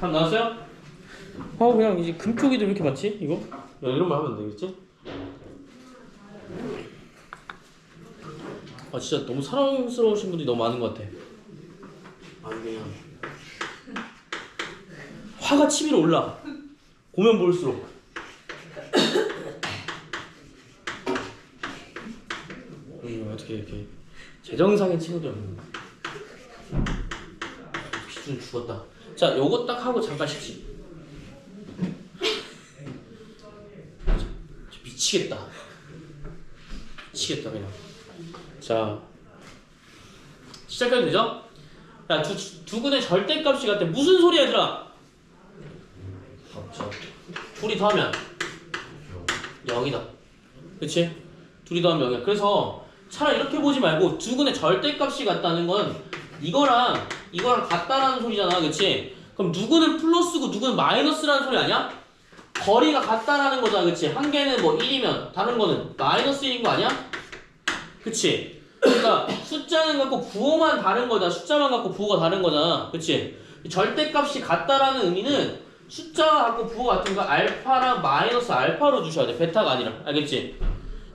답 나왔어요? 어 그냥 이제 금쪽이도 왜 이렇게 많지 이거? 야 이런말 하면 되겠지? 아 진짜 너무 사랑스러우신 분들이 너무 많은 것 같아 아 그냥 화가 치밀어 올라 보면 볼수록 음, 어떻게 이렇게 재정상인 친구들 기준 죽었다 자 요거 딱 하고 잠깐 쉽시 미치겠다 미치겠다 그냥 자 시작해도 되죠? 야 두, 두 근의 절대값이 같아 무슨 소리야 얘들아. 둘이 더하면 0이다 그치? 둘이 더하면 0이야 그래서 차라리 이렇게 보지 말고 두 근의 절대값이 같다는 건 이거랑 이거랑 같다라는 소리잖아 그치? 그럼 누구는 플러스고 누구는 마이너스라는 소리 아니야? 거리가 같다라는 거잖아 그치? 한 개는 뭐 1이면 다른 거는 마이너스 1인 거 아니야? 그치? 그러니까 숫자는 갖고 부호만 다른 거잖아 숫자만 갖고 부호가 다른 거잖아 그치? 절대값이 같다라는 의미는 숫자가 갖고 부호 같은 거 알파랑 마이너스 알파로 주셔야 돼 베타가 아니라 알겠지?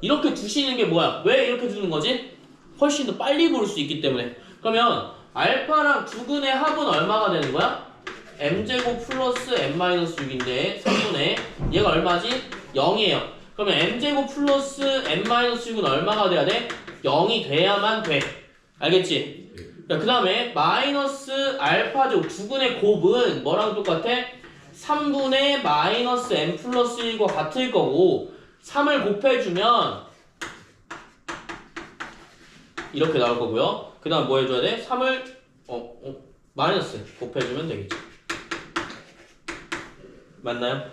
이렇게 두시는 게 뭐야? 왜 이렇게 두는 거지? 훨씬 더 빨리 볼 수 있기 때문에 그러면 알파랑 두근의 합은 얼마가 되는 거야? m제곱 플러스 m-6인데 3분의 얘가 얼마지? 0이에요 그러면 m제곱 플러스 m-6은 얼마가 돼야 돼? 0이 돼야만 돼 알겠지? 그 다음에 마이너스 알파 제곱 두근의 곱은 뭐랑 똑같아? 3분의 마이너스 m 플러스 1과 같을 거고 3을 곱해주면 이렇게 나올 거고요. 그 다음 뭐 해줘야 돼? 3을 어, 어, 마이너스 곱해주면 되겠죠. 맞나요?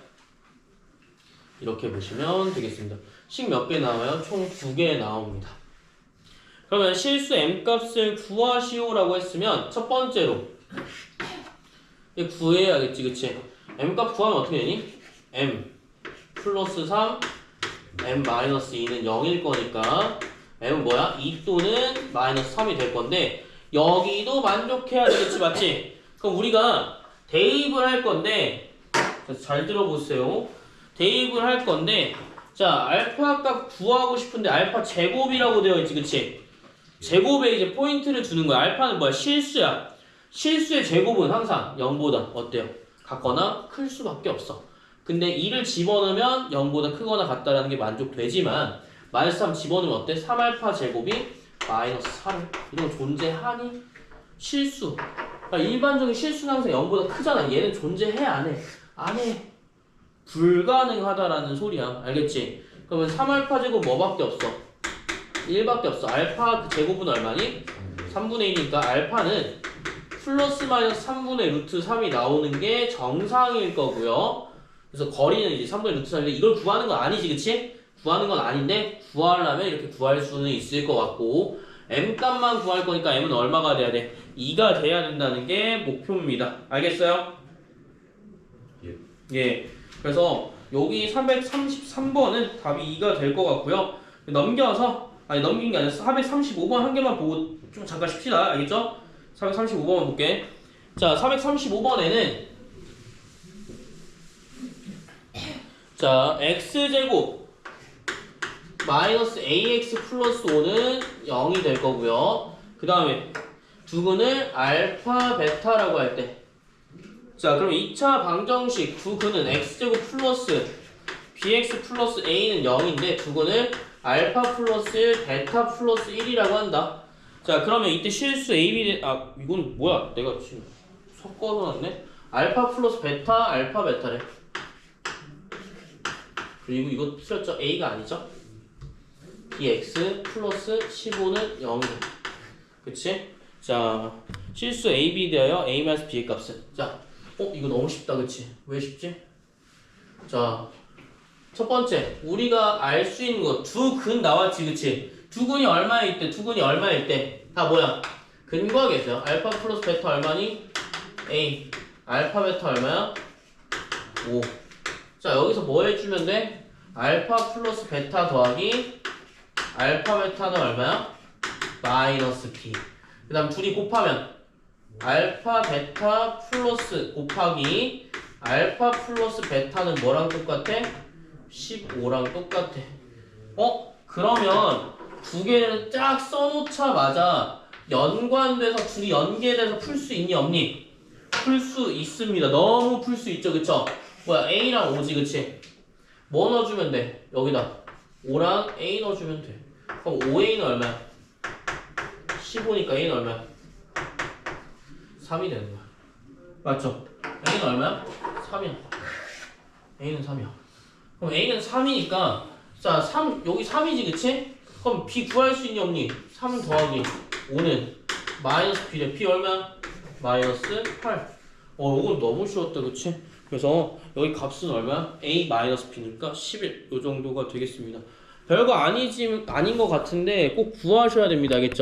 이렇게 보시면 되겠습니다. 식 몇 개 나와요? 총 두 개 나옵니다. 그러면 실수 m 값을 구하시오 라고 했으면 첫 번째로 이 구해야겠지, 그치? m 값 구하면 어떻게 되니? m 플러스 3 m 마이너스 2는 0일 거니까 m은 뭐야? 2 또는 마이너스 3이 될 건데 여기도 만족해야 되겠지 맞지? 그럼 우리가 대입을 할 건데 자, 잘 들어보세요 대입을 할 건데 자 알파 값 구하고 싶은데 알파 제곱이라고 되어 있지 그치? 제곱에 이제 포인트를 주는 거야 알파는 뭐야? 실수야 실수의 제곱은 항상 0보다 어때요? 같거나 클 수밖에 없어 근데 2를 집어넣으면 0보다 크거나 같다라는 게 만족되지만 마이너스 3 집어넣으면 어때? 3알파 제곱이 마이너스 3 이런 거 존재하니? 실수 그러니까 일반적인 실수는 항상 0보다 크잖아 얘는 존재해 안 해? 안 해. 불가능하다라는 소리야 알겠지? 그러면 3알파 제곱 뭐밖에 없어? 1밖에 없어 알파 그 제곱은 얼마니? 3분의 1이니까 알파는 플러스 마이너스 3분의 루트 3이 나오는 게 정상일 거고요 그래서 거리는 이제 3분의 루트 3인데 이걸 구하는 건 아니지 그치? 구하는 건 아닌데 구하려면 이렇게 구할 수는 있을 것 같고 m 값만 구할 거니까 m은 얼마가 돼야 돼? 2가 돼야 된다는 게 목표입니다 알겠어요? 예. 예 그래서 여기 333번은 답이 2가 될 것 같고요 넘겨서 아니 넘긴 게 아니라 435번 한 개만 보고 좀 잠깐 쉽시다 알겠죠? 435번 볼게 자 435번에는 자 x제곱 마이너스 ax 플러스 5는 0이 될 거고요. 그 다음에 두근을 알파 베타라고 할 때. 자 그럼 2차 방정식 두근은 x제곱 플러스 bx 플러스 a는 0인데 두근을 알파 플러스 1 베타 플러스 1이라고 한다. 자 그러면 이때 실수 a, b 아 이건 뭐야? 내가 지금 섞어서 놨네. 알파 플러스 베타 알파 베타래. 그리고 이거 틀렸죠? a가 아니죠 bx 플러스 15는 0이다 그치? 자 실수 a, b 되어요 a 마이너스 b의 값은 자 어? 이거 너무 쉽다 그치? 왜 쉽지? 자 첫 번째 우리가 알 수 있는 거두근 나왔지 그치? 두 근이 얼마일 때 두 근이 얼마일 때 다 뭐야? 근 구하겠어요 알파 플러스 베타 얼마니? a 알파 베타 얼마야? 5자 여기서 뭐 해주면 돼? 알파 플러스 베타 더하기 알파 베타는 얼마야? 마이너스 b 그 다음 둘이 곱하면 알파 베타 플러스 곱하기 알파 플러스 베타는 뭐랑 똑같아? 15랑 똑같아. 어? 그러면 두 개를 쫙 써놓자마자 연관돼서 둘이 연계돼서 풀 수 있니 없니? 풀 수 있습니다. 너무 풀 수 있죠, 그쵸? 뭐야 A랑 O지, 그치? 뭐 넣어주면 돼? 여기다 5랑 A 넣어주면 돼. 그럼 5A는 얼마야? 15니까 A는 얼마야? 3이 되는 거야. 맞죠? A는 얼마야? 3이야. A는 3이야. 그럼 A는 3이니까 자, 3 여기 3이지, 그치? 그럼 B 구할 수 있니 없니? 3 더하기 5는 마이너스 B래. B 얼마야? 마이너스 8. 어, 이건 너무 쉬웠다, 그치? 그래서 여기 값은 얼마야? A 마이너스 B니까 11. 요 정도가 되겠습니다. 별거 아니지 아닌 것 같은데 꼭 구하셔야 됩니다, 알겠죠?